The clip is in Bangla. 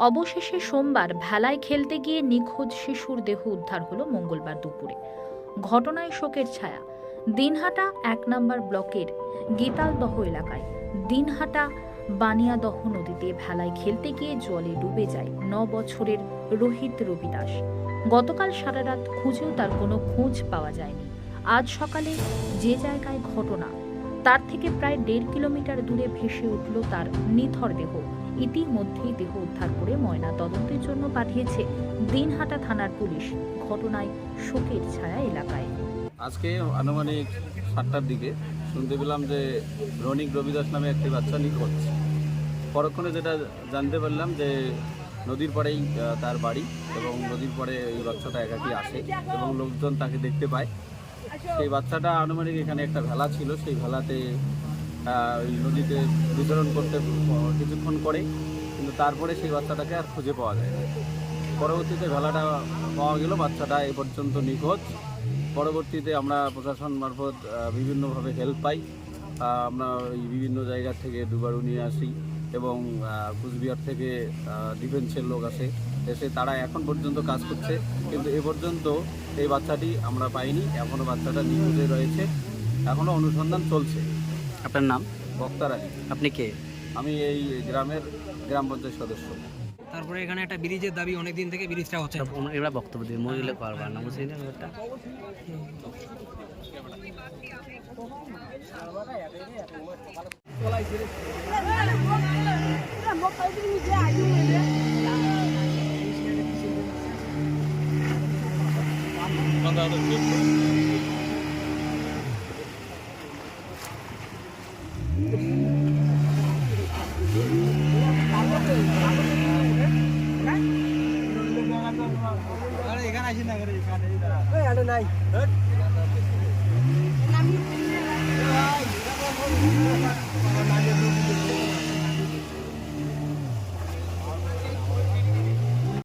অবশেষে সোমবার ভেলায় খেলতে গিয়ে নিখোঁজ শিশুর দেহ উদ্ধার হলো মঙ্গলবার দুপুরে। ঘটনায় শোকের ছায়া। দিনহাটা এক নম্বর ব্লকের গীতালদহ এলাকায় দিনহাটা বানিয়াদহ নদীতে ভেলায় খেলতে গিয়ে জলে ডুবে যায় ন বছরের রোহিত রবি দাস গতকাল সারা রাত খুঁজেও তার কোনো খোঁজ পাওয়া যায়নি। আজ সকালে যে জায়গায় ঘটনা তার থেকে প্রায় দেড় কিলোমিটার দূরে ভেসে উঠল তার নিথর দেহ। ইতিমধ্যেই দেহ উদ্ধার করে ময়না তদন্তের জন্য পাঠিয়েছে। দিনহাটা থানার পুলিশ ঘটনায় শোকের ছায়া এলাকায়। আজকে আনুমানিক সাতটার দিকে শুনতে পেলাম যে রনিক রবিদাস নামে একটি বাচ্চা নিখোঁজ। পরক্ষণে যেটা জানতে পারলাম যে নদীর পাড়েই তার বাড়ি এবং নদীর পাড়ে এই বাচ্চাটা একাকি আসে এবং লোকজন তাকে দেখতে পায়। সেই বাচ্চাটা আনুমানিক এখানে একটা ভেলা ছিল। সেই ভেলাতে ওই নদীতে বিতরণ করতে কিছুক্ষণ করে, কিন্তু তারপরে সেই বাচ্চাটাকে আর খুঁজে পাওয়া যায় না। পরবর্তীতে ভেলাটা পাওয়া গেল, বাচ্চাটা এ পর্যন্ত নিখোঁজ। পরবর্তীতে আমরা প্রশাসন মারফত বিভিন্নভাবে হেল্প পাই। আমরা বিভিন্ন জায়গা থেকে ডুবারু নিয়ে আসি। এবং কুচবিহার থেকে ডিফেন্সের লোক আসে এসে তারা এখন পর্যন্ত কাজ করছে কিন্তু এ পর্যন্ত এই বাচ্চাটি আমরা পাইনি এখনও বাচ্চাটা নিখোঁজে রয়েছে এখনও অনুসন্ধান চলছে আপনার নাম বক্তার আলী আপনি কে আমি এই গ্রামের গ্রাম পঞ্চায়েত সদস্য তারপরে এখানে একটা ব্রিজের দাবি অনেক দিন থেকে ব্রিজটা হচ্ছে। এরা বক্তব্য দিয়ে মহিলা পারবার না বুঝলি ব্যাপারটা আরে এখানে আসি না এখানে এখানে নাই